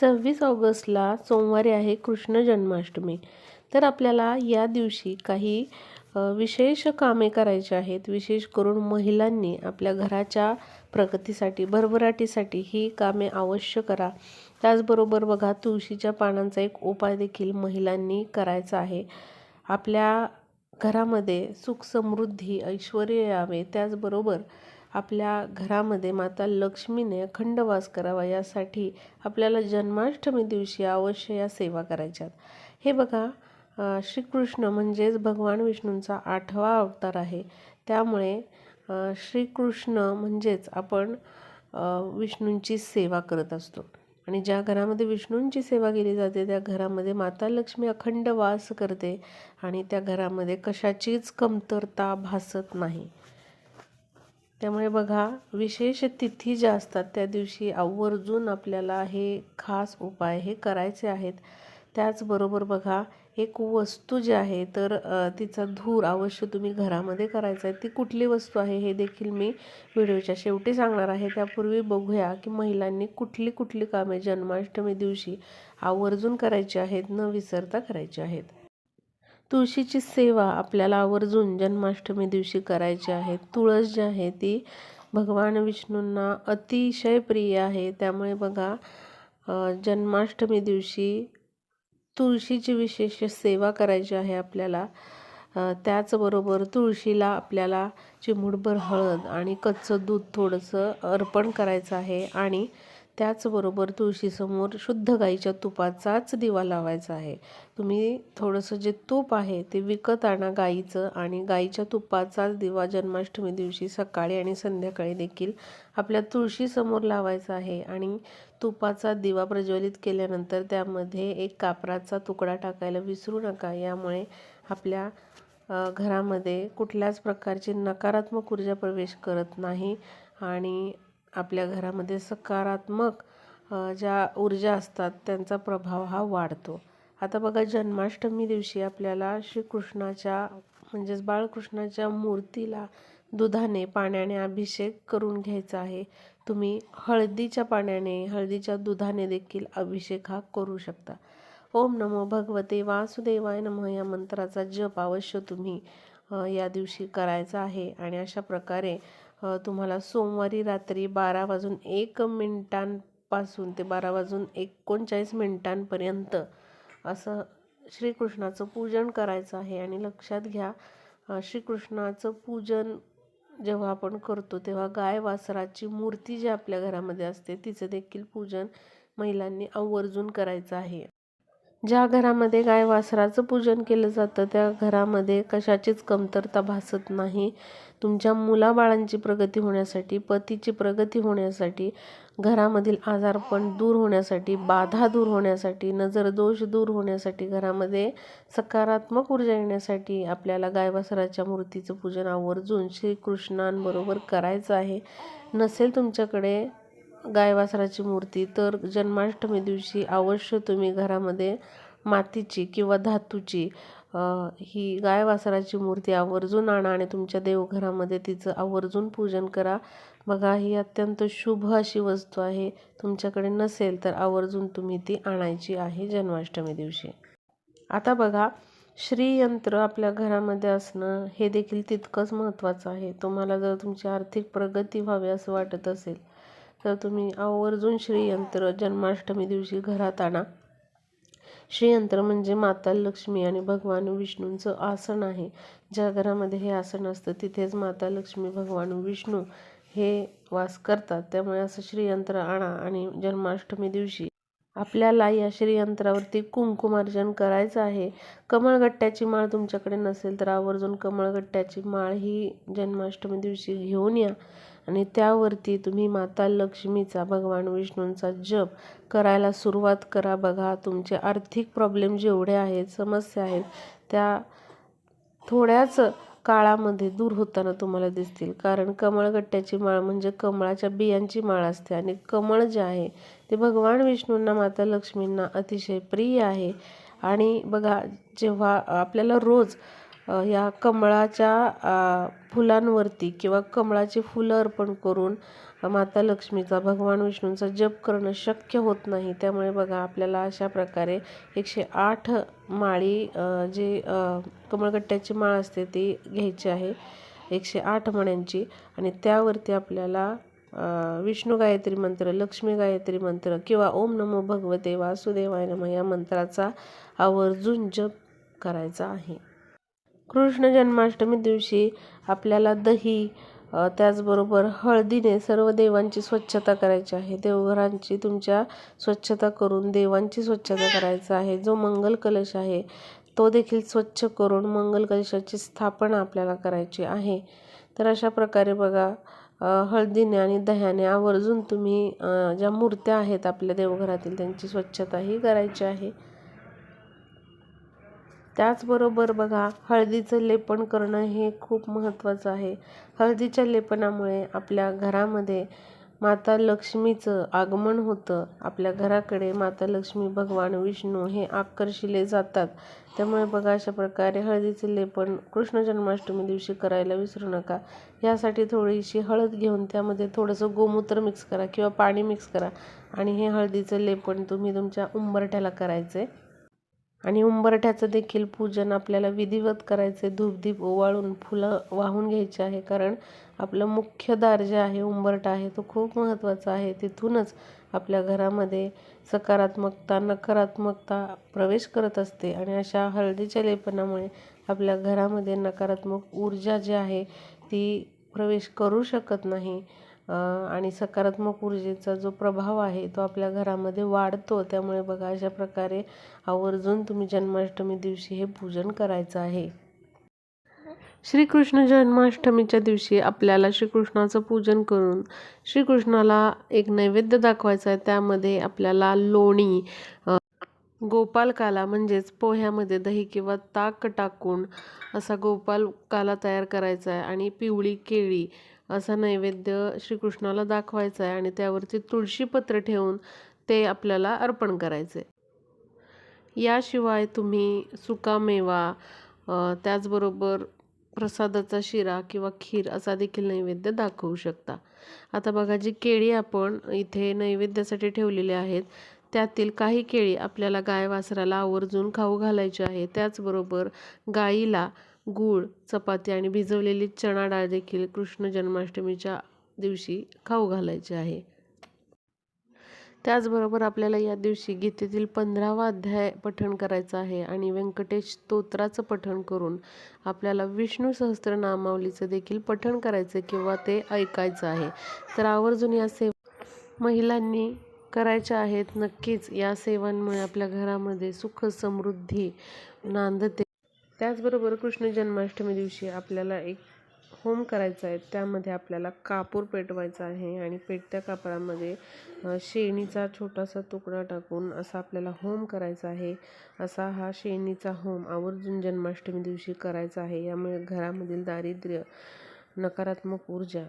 सव्वीस ऑगस्टला सोमवारी आहे कृष्ण जन्माष्टमी. तर आपल्याला या दिवशी काही विशेष कामे करायची आहेत. विशेष करून महिलांनी आपल्या घराच्या प्रगतीसाठी भरभराटीसाठी ही कामे अवश्य करा. त्याचबरोबर बघा तुळशीच्या पानांचा एक उपाय देखील महिलांनी करायचा आहे. आपल्या घरामध्ये सुख समृद्धी ऐश्वर यावे. त्याचबरोबर आपल्या घरामध्ये माता लक्ष्मीने अखंड वास करावा यासाठी आपल्याला जन्माष्टमी दिवशी अवश्य या सेवा करायच्यात. हे बघा श्रीकृष्ण म्हणजेच भगवान विष्णूंचा आठवा अवतार आहे. त्यामुळे श्रीकृष्ण म्हणजेच आपण विष्णूंची सेवा करत असतो. आणि ज्या घरामध्ये विष्णूंची सेवा केली जाते त्या घरामध्ये माता लक्ष्मी अखंड वास करते आणि त्या घरामध्ये कशाचीच कमतरता भासत नाही. त्यामुळे बघा विशेष तिथी ज्या असतात त्या दिवशी आवर्जून आपल्याला हे खास उपाय हे करायचे आहेत. त्याचबरोबर बघा एक वस्तू जी आहे तर तिचा धूर अवश्य तुम्ही घरामध्ये करायचा आहे. ती कुठली वस्तू आहे हे देखील मी व्हिडिओच्या शेवटी सांगणार आहे. त्यापूर्वी बघूया की महिलांनी कुठली कुठली कामे जन्माष्टमी दिवशी आवर्जून करायची आहेत न विसरता करायची आहेत. तुळशीची सेवा आपल्याला आवर्जून जन्माष्टमी दिवशी करायची आहे. तुळस जी आहे ती भगवान विष्णूंना अतिशय प्रिय आहे. त्यामुळे बघा जन्माष्टमी दिवशी तुळशीची विशेष सेवा करायची आहे आपल्याला. त्याचबरोबर तुळशीला आपल्याला चिमूटभर हळद आणि कच्चं दूध थोडंसं अर्पण करायचं आहे आणि त्याचबरोबर तुळशीसमोर शुद्ध गाईच्या तुपाचाच दिवा लावायचा आहे. तुम्ही थोडंसं जे तूप आहे ते विकत आणा गाईचं आणि गाईच्या तुपाचाच दिवा जन्माष्टमी दिवशी सकाळी आणि संध्याकाळी देखील आपल्या तुळशीसमोर लावायचा आहे आणि तुपाचा दिवा प्रज्वलित केल्यानंतर त्यामध्ये एक कापराचा तुकडा टाकायला विसरू नका. यामुळे आपल्या घरामध्ये कुठल्याच प्रकारची नकारात्मक ऊर्जा प्रवेश करत नाही आणि आपल्या घरामध्ये सकारात्मक ज्या ऊर्जा असतात त्यांचा प्रभाव हा वाढतो. आता बघा जन्माष्टमी दिवशी आपल्याला श्रीकृष्णाच्या म्हणजेच बाळकृष्णाच्या मूर्तीला दुधाने पाण्याने अभिषेक करून घ्यायचा आहे. तुम्ही हळदीच्या पाण्याने हळदीच्या दुधाने देखील अभिषेक हा करू शकता. ओम नमो भगवते वासुदेवाय नमः या मंत्राचा जप अवश्य तुम्ही या दिवशी करायचा आहे. आणि अशा प्रकारे तुम्हाला सोमवारी रात्री बारा वाजून एक मिनिटांपासून ते बारा वाजून एकोणचाळीस मिनिटांपर्यंत असं श्रीकृष्णाचं पूजन करायचं आहे. आणि लक्षात घ्या श्रीकृष्णाचं पूजन जेव्हा आपण करतो तेव्हा गाय वासराची मूर्ती जी आपल्या घरामध्ये असते तिचं देखील पूजन महिलांनी आवर्जून करायचं आहे. ज्या घरामध्ये गाय वासराचं पूजन केलं जातं त्या घरामध्ये कशाचीच कमतरता भासत नाही. तुमच्या मुलाबाळांची प्रगती होण्यासाठी पतीची प्रगती होण्यासाठी घरामधील आजारपण दूर होण्यासाठी बाधा दूर होण्यासाठी नजरदोष दूर होण्यासाठी घरामध्ये सकारात्मक ऊर्जा येण्यासाठी आपल्याला गायवासराच्या मूर्तीचं पूजन आवर्जून श्रीकृष्णांबरोबर करायचं आहे. नसेल तुमच्याकडे गायवासराची मूर्ती तर जन्माष्टमी दिवशी अवश्य तुम्ही घरामध्ये मातीची किंवा धातूची ही गाय वासराची मूर्ती आवर्जून आणा आणि तुमच्या देवघरामध्ये तिचं आवर्जून पूजन करा. बघा ही अत्यंत शुभ अशी वस्तू आहे. तुमच्याकडे नसेल तर आवर्जून तुम्ही ती आणायची आहे जन्माष्टमी दिवशी. आता बघा श्रीयंत्र आपल्या घरामध्ये असणं हे देखील तितकंच महत्त्वाचं आहे. तुम्हाला जर तुमची आर्थिक प्रगती व्हावी असं वाटत असेल तर तुम्ही आवर्जून श्रीयंत्र जन्माष्टमी दिवशी घरात आणा. श्रीयंत्र म्हणजे माता लक्ष्मी आणि भगवान विष्णूंचं आसन आहे. ज्या घरामध्ये हे आसन असतं तिथेच माता लक्ष्मी भगवान विष्णू हे वास करतात. त्यामुळे असं श्रीयंत्र आणा आणि जन्माष्टमी दिवशी आपल्याला या श्रीयंत्रावरती कुंकुमार्जन करायचं आहे. कमळगट्ट्याची माळ तुमच्याकडे नसेल तर आवर्जून कमळगट्ट्याची माळ ही जन्माष्टमी दिवशी घेऊन या. आणि त्यावरती तुम्ही माता लक्ष्मीचा भगवान विष्णूंचा जप करायला सुरुवात करा. बघा तुमचे आर्थिक प्रॉब्लेम जेवढे आहेत समस्या आहेत त्या थोड्याच काळामध्ये दूर होताना तुम्हाला दिसतील. कारण कमळगट्ट्याची माळ म्हणजे कमळाच्या बियांची माळ असते आणि कमळ जे आहे ते भगवान विष्णूंना माता लक्ष्मींना अतिशय प्रिय आहे. आणि बघा जेव्हा आपल्याला रोज ह्या या कमळाच्या फुलांवरती किंवा कमळाची फुलं अर्पण करून माता लक्ष्मीचा भगवान विष्णूंचा जप करणं शक्य होत नाही. त्यामुळे बघा आपल्याला अशा प्रकारे एकशे आठ माळी जे कमळगट्ट्याची माळ असते ती घ्यायची आहे. एकशे आठ मण्यांची. आणि त्यावरती आपल्याला विष्णू गायत्री मंत्र लक्ष्मी गायत्री मंत्र किंवा ओम नमो भगवते वासुदेवाय नम या मंत्राचा आवर्जून जप करायचा आहे. कृष्ण जन्माष्टमी दिवशी आपल्याला दही त्याचबरोबर हळदीने सर्व देवांची स्वच्छता करायची आहे. देवघरांची तुमच्या स्वच्छता करून देवांची स्वच्छता करायचं आहे. जो मंगल कलश आहे तो देखील स्वच्छ करून मंगल कलशाची स्थापना आपल्याला करायची आहे. तर अशा प्रकारे बघा हळदीने आणि दह्याने आवर्जून तुम्ही ज्या मूर्त्या आहेत आपल्या देवघरातील त्यांची स्वच्छताही करायची आहे. त्याचबरोबर बघा हळदीचं लेपन करणं हे खूप महत्त्वाचं आहे. हळदीच्या लेपनामुळे आपल्या घरामध्ये माता लक्ष्मीचं आगमन होतं. आपल्या घराकडे माता लक्ष्मी भगवान विष्णू हे आकर्षिले जातात. त्यामुळे बघा अशा प्रकारे हळदीचे लेपन कृष्ण जन्माष्टमी दिवशी करायला विसरू नका. यासाठी थोडीशी हळद घेऊन त्यामध्ये थोडंसं गोमूत्र मिक्स करा किंवा पाणी मिक्स करा. आणि हे हळदीचं लेपन तुम्ही तुमच्या उंबरठ्याला करायचं आहे आणि उंबरठ्याचं देखील पूजन आपल्याला विधिवत करायचे धूपदीप ओवाळून फुलं वाहून घ्यायचे आहे. कारण आपलं मुख्य दार जे आहे उंबरठा आहे तो खूप महत्त्वाचा आहे. तिथूनच आपल्या घरामध्ये सकारात्मकता नकारात्मकता प्रवेश करत असते. आणि अशा हळदीच्या लेपनामुळे आपल्या घरामध्ये नकारात्मक ऊर्जा जी आहे ती प्रवेश करू शकत नाही. आणि सकारात्मक ऊर्जेचा जो प्रभाव आहे तो आपल्या घरामध्ये वाढतो. त्यामुळे बघा अशा प्रकारे आवर्जून तुम्ही जन्माष्टमी दिवशी हे पूजन करायचं आहे. श्रीकृष्ण जन्माष्टमीच्या दिवशी आपल्याला श्रीकृष्णाचं पूजन करून श्रीकृष्णाला एक नैवेद्य दाखवायचा आहे. त्यामध्ये आपल्याला लोणी गोपालकाला म्हणजेच पोह्यामध्ये दही किंवा ताक टाकून असा गोपालकाला तयार करायचा आहे. आणि पिवळी केळी असा नैवेद्य श्रीकृष्णाला दाखवायचा आहे आणि त्यावरती तुळशीपत्र ठेवून ते आपल्याला अर्पण करायचे. याशिवाय तुम्ही सुकामेवा त्याचबरोबर प्रसादाचा शिरा किंवा खीर असा देखील नैवेद्य दाखवू शकता. आता बघा जी केळी आपण इथे नैवेद्यासाठी ठेवलेली आहेत त्यातील काही केळी आपल्याला गाय वासराला आवर्जून खाऊ घालायची आहे. त्याचबरोबर गाईला गूळ चपाती आणि भिजवलेली चणा डाळ देखील कृष्ण जन्माष्टमीच्या दिवशी खाऊ घालायची आहे. त्याचबरोबर आपल्याला या दिवशी गीतेतील पंधरावा अध्याय पठण करायचा आहे आणि व्यंकटेश स्तोत्राचं पठण करून आपल्याला विष्णू सहस्त्रनामावलीचं देखील पठण करायचं किंवा ते ऐकायचं आहे. तर आवर्जून या सेवा महिलांनी करायच्या आहेत. नक्कीच या सेवांमुळे आपल्या घरामध्ये सुख समृद्धी नांदते त्याचबरोबर कृष्ण जन्माष्टमी दिवशी आपल्याला एक होम करायचा आहे. त्यामध्ये आपल्याला कापूर पेटवायचा आहे आणि पेटत्या कापरामध्ये शेणीचा छोटासा तुकडा टाकून असा आपल्याला होम करायचा आहे. असा हा शेणीचा होम आवर्जून जन्माष्टमी दिवशी करायचा आहे. यामुळे घरामधील दारिद्र्य नकारात्मक ऊर्जा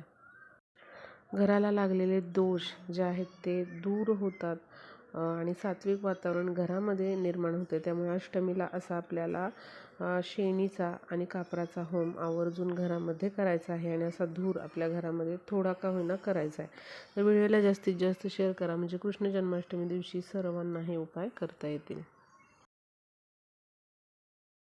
घराला लागलेले दोष जे आहेत ते दूर होतात. आणि सात्विक वातावरण घरामध्ये निर्माण होते. त्यामुळे अष्टमीला असा आपल्याला शेणीचा आणि कापराचा होम आवर्जून घरामध्ये करायचा आहे आणि असा धूर आपल्या घरामध्ये थोडा का होईना करायचा आहे. तर व्हिडिओला जास्तीत जास्त शेअर करा. म्हणजे कृष्ण जन्माष्टमी दिवशी सर्वांना हे उपाय करता येतील.